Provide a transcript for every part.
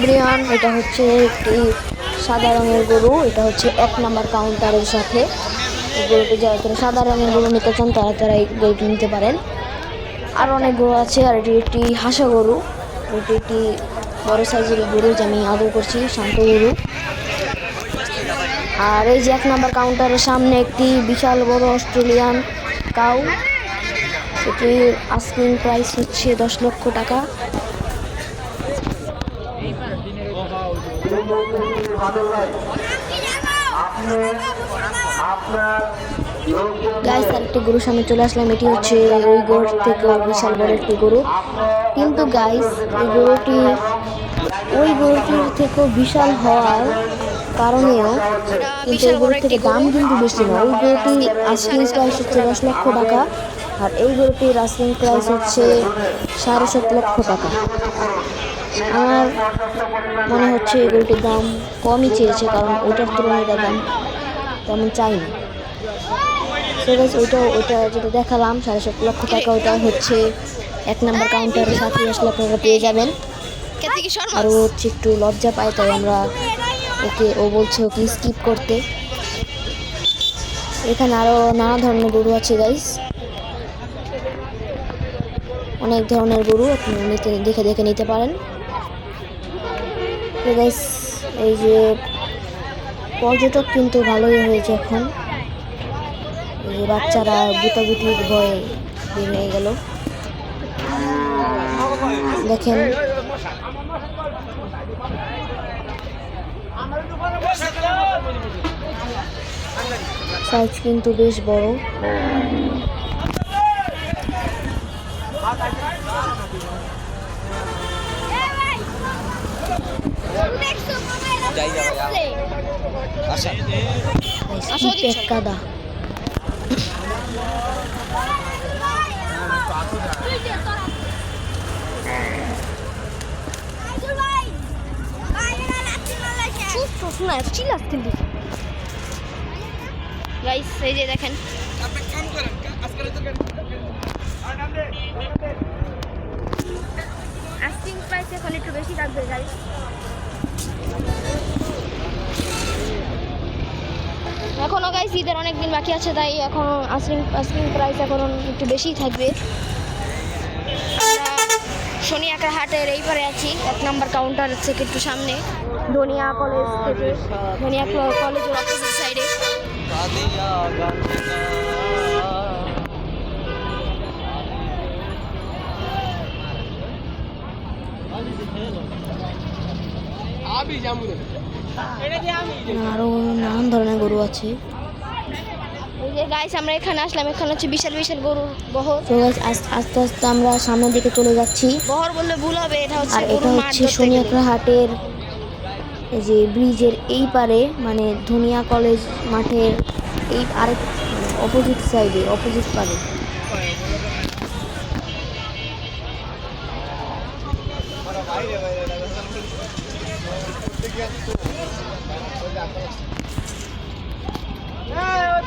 So এটা হচ্ছে একটি সাদা রঙের গরু, এটা হচ্ছে এক নাম্বার কাউন্টারের সাথে। গরুটি যারা তারা সাদা রঙের গরু নিতে চান, তারা তারা এই গরুটি নিতে পারেন। আর অনেক গরু আছে, আর এটি একটি হাসা গরু। এটি একটি বড় সাইজের গরু যে আমি আদর করছি, শান্ত গরু। আর এই যে এক নাম্বার কাউন্টারের সামনে একটি বিশাল বড় অস্ট্রেলিয়ান কাউ এটির আস্কিং প্রাইস হচ্ছে দশ লক্ষ টাকা। গাইস আর একটি গরুর সামনে চলে আসলাম। এটি হচ্ছে ওই গরুর থেকে বিশাল বড় একটি গরু। কিন্তু গাইস এই গরুটি, ওই গরুটির থেকেও বিশাল হওয়ার কারণেও কিন্তু এই গরুর থেকে দাম কিন্তু বেশি না ওই গরুটি আস্কিং প্রাইস হচ্ছে দশ লক্ষ টাকা, আর এই গরুটির আস্কিং প্রাইস হচ্ছে সাড়ে সাত লক্ষ টাকা। আমার মনে হচ্ছে এই দাম কমই চেয়েছে, কারণ ওটার তুলনায় এটার দাম তেমন চাইনি সো গাইস ওইটা ওইটা যেটা দেখালাম, সাড়ে সাত লক্ষ টাকা ওটা হচ্ছে এক নাম্বার কাউন্টারের সাথে আসলে আপনারা পেয়ে যাবেন। আর ও হচ্ছে একটু লজ্জা পায়, তাই আমরা ওকে, ও বলছে ওকে স্কিপ করতে। এখানে আরও নানা ধরনের গরু আছে গাইস অনেক ধরনের গরু আপনি দেখে দেখে নিতে পারেন। এই যে পর্যটক কিন্তু ভালোই হয়েছে এখন। এই বাচ্চারা গুতাগুতির ভয়ে বের হয়ে গেল। দেখেন। সাইজ কিন্তু বেশ বড়। কাদা এই যে দেখেন আস্কিং প্রাইস এখন একটু বেশি থাকবে গাইস গাইস অনেক দিন বাকি আছে তাই এখন আস্কিং আস্কিং প্রাইস এখন একটু বেশিই থাকবে। আমরা শনিয়াকা হাটের এই পারে আছি এক নাম্বার কাউন্টার থেকে একটু সামনে ধনিয়া কলেজ থেকে ধনিয়া কলেজের অপোজিট সাইডে আরও নানান ধরনের গরু আছে। গাইস আমরা এখানে আসলাম। এখানে হচ্ছে বিশাল বিশাল গরুর বহর। তো গাইস আস্তে আস্তে আমরা সামনের দিকে চলে যাচ্ছি। বহর বললে ভুল হবে এটা হচ্ছে আর এটা হচ্ছে সোনিয়াকড়া হাটের এই যে ব্রিজের এই পারে মানে ধুনিয়া কলেজ মাঠের এই আরেক অপোজিট সাইডে অপোজিট পারে।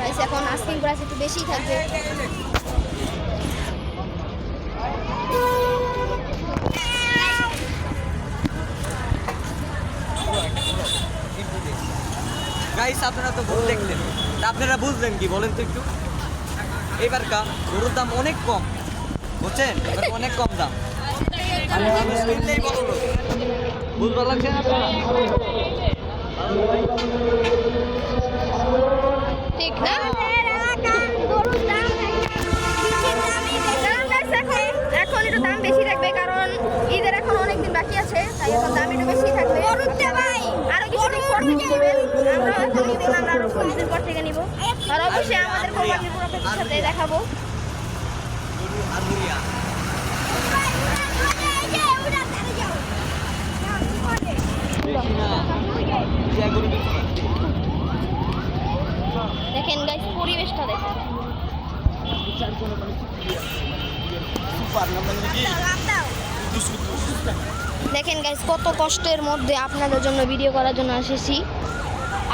Guys, এখন আস্কিং প্রাইস একটু বেশিই থাকবে। গাইস আপনারা তো ভুল দেখলেন। তা আপনারা বুঝলেন কি বলেন তো একটু। এবার কা গরুর দাম অনেক কম। বুঝছেন? এবার অনেক কম দাম। বুঝতে লাগছে না? ঠিক না এখন একটু দাম বেশি থাকবে কারণ ঈদের এখন অনেক দিন বাকি আছে তাই এখন দাম একটু বেশি থাকবে। আরও কিছুদিন পর থেকে নেবেন আমরা এখন আমরা আরও কিছুদিন পর থেকে নিব। আর অবশ্যই আমাদের কোম্পানির পুরো সাথে দেখাবো। দেখেন গাইস পরিবেশটা দেখেন। দেখেন গাইস কত কষ্টের মধ্যে আপনাদের জন্য ভিডিও করার জন্য এসেছি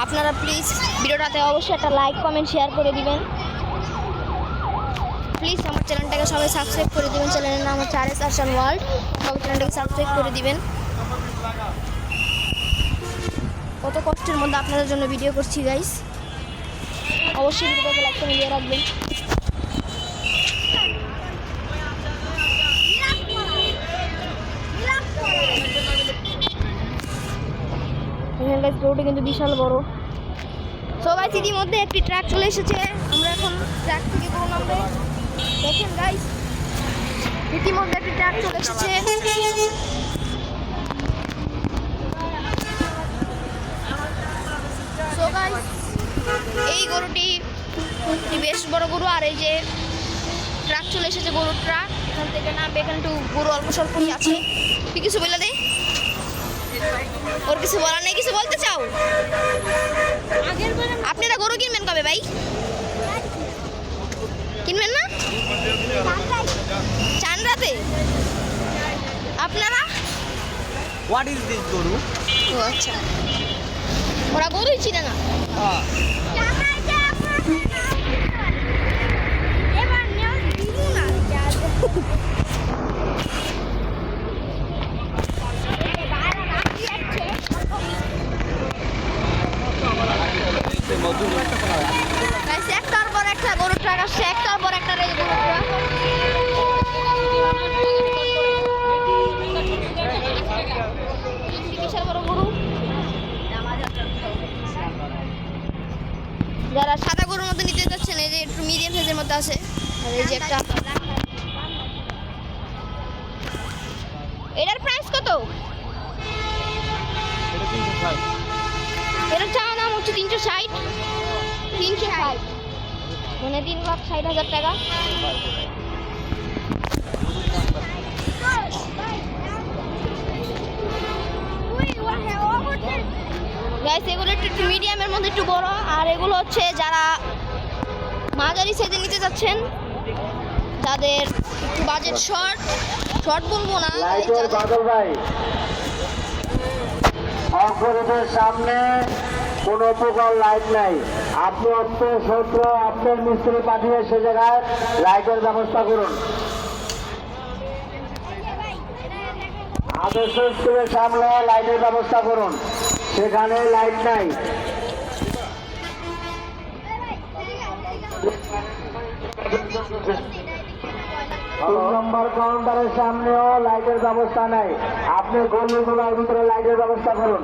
আপনারা প্লিজ ভিডিওটাতে অবশ্যই একটা লাইক কমেন্ট শেয়ার করে দিবেন। প্লিজ আমার চ্যানেলটাকে সবাই সাবস্ক্রাইব করে দিবেন। চ্যানেলের নাম হচ্ছে আর এস আরশান ওয়ার্ল্ড সবাই চ্যানেলটাকে সাবস্ক্রাইব করে দিবেন। কত কষ্টের মধ্যে আপনাদের জন্য ভিডিও করছি গাইস অবশ্যই ভিডিওটাকে লাইক করে দিয়ে রাখবেন। গাইস কিন্তু বিশাল বড়। সো ইতিমধ্যে একটি ট্রাক চলে এসেছে। আমরা এখন ট্রাক থেকে গরু নামবে। দেখেন গাইস ইতিমধ্যে একটি ট্রাক চলে এসেছে। সো গাইস এই গরুটি একটি বেশ বড় গরু আর এই যে ট্রাক চলে এসেছে গরুর ট্রাক এখান থেকে নামবে এখানে একটু গরু অল্প স্বল্পই আছে। তুই কিছু বলে দে। ওর কিছু বলার নেই কিছু বলতে চাও? আপনারা গরু কিনবেন কবে ভাই? কিনবেন না? চান রাতে আপনারা? হোয়াট ইজ দিস গরু? ও আচ্ছা। ওরা গরুই চিনে না। Guys, একটার পর একটা গরুর ট্রাক আসছে একটার পর একটা রে গরুর ট্রাক বিশাল বড় গরু যারা সাদা গরুর মধ্যে নিতে চাচ্ছেন এই যে একটু মিডিয়াম সাইজের মধ্যে আছে। আর এই যে একটা এটার প্রাইস কত? এটার চাওয়া দাম হচ্ছে তিনশো ষাট। তিনশো ষাট। মানে তিন লাখ ষাট হাজার টাকা। গাইস এগুলো একটু মিডিয়ামের মধ্যে একটু বড় আর এগুলো হচ্ছে যারা মাঝারি সাইজে নিতে যাচ্ছেন তাদের একটু বাজেট শর্ট শর্ট বলব না বাদল ভাই। সামনে কোনো প্রকার লাইট নাই। আপনি অর্থ সত্র আপনার মিস্ত্রি পাঠিয়ে সে জায়গায় লাইটের ব্যবস্থা করুন। আদর্শ স্কুলের সামনে লাইটের ব্যবস্থা করুন। সেখানে লাইট নাই। তিন নম্বর কাউন্টারের সামনেও লাইটের ব্যবস্থা নাই। আপনি গল্লিগুলোর ভিতরে লাইটের ব্যবস্থা করুন।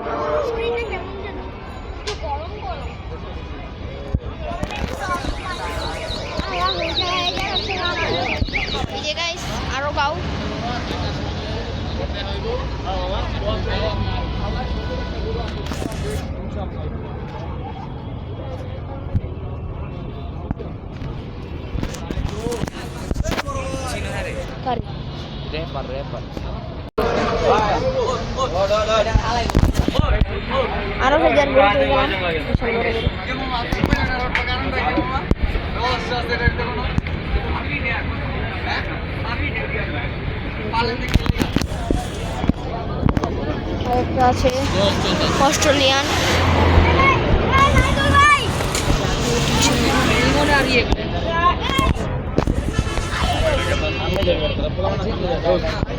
আরও গাও। আরও হাজার গরু পেয়ে গেলাম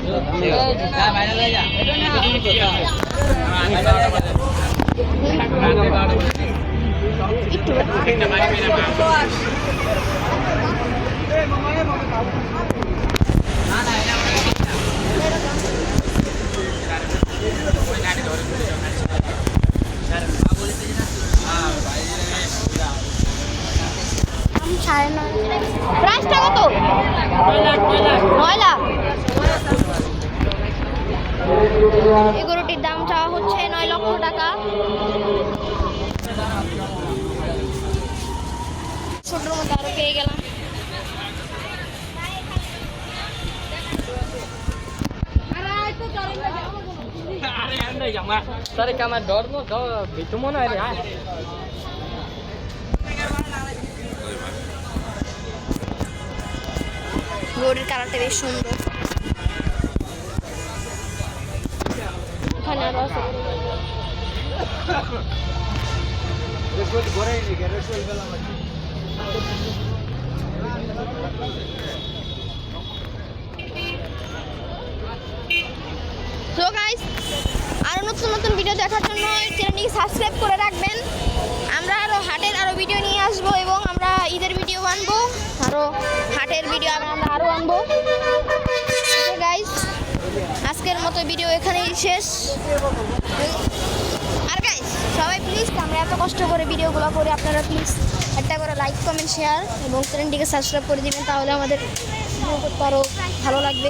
অস্ট্রেলিয়ান একটু প্রাইসটা কত? নয় লাখ। এই গরুটির দাম চাওয়া হচ্ছে নয় লক্ষ টাকা ছোটোর মধ্যে আরও পেয়ে গেলাম sama. Tadi kamar dormo do itu mana ini ah. গরুর কালারটা বেশ সুন্দর ওখানে আরও আছে তো গাইস আরও নতুন নতুন ভিডিও দেখার জন্য চ্যানেলটিকে সাবস্ক্রাইব করে রাখবেন। আমরা আরও হাটের আরও ভিডিও নিয়ে আসব এবং আমরা ঈদের ভিডিও আনব আরও হাটের ভিডিও আমরা আমরা আরও আনব। মতো ভিডিও এখানেই শেষ। আর গাইস সবাই প্লিজ আমরা এত কষ্ট করে ভিডিওগুলো করে, আপনারা প্লিজ একটা করে লাইক কমেন্ট শেয়ার এবং চ্যানেলটিকে সাবস্ক্রাইব করে দেবেন, তাহলে আমাদের করতে আরও ভালো লাগবে।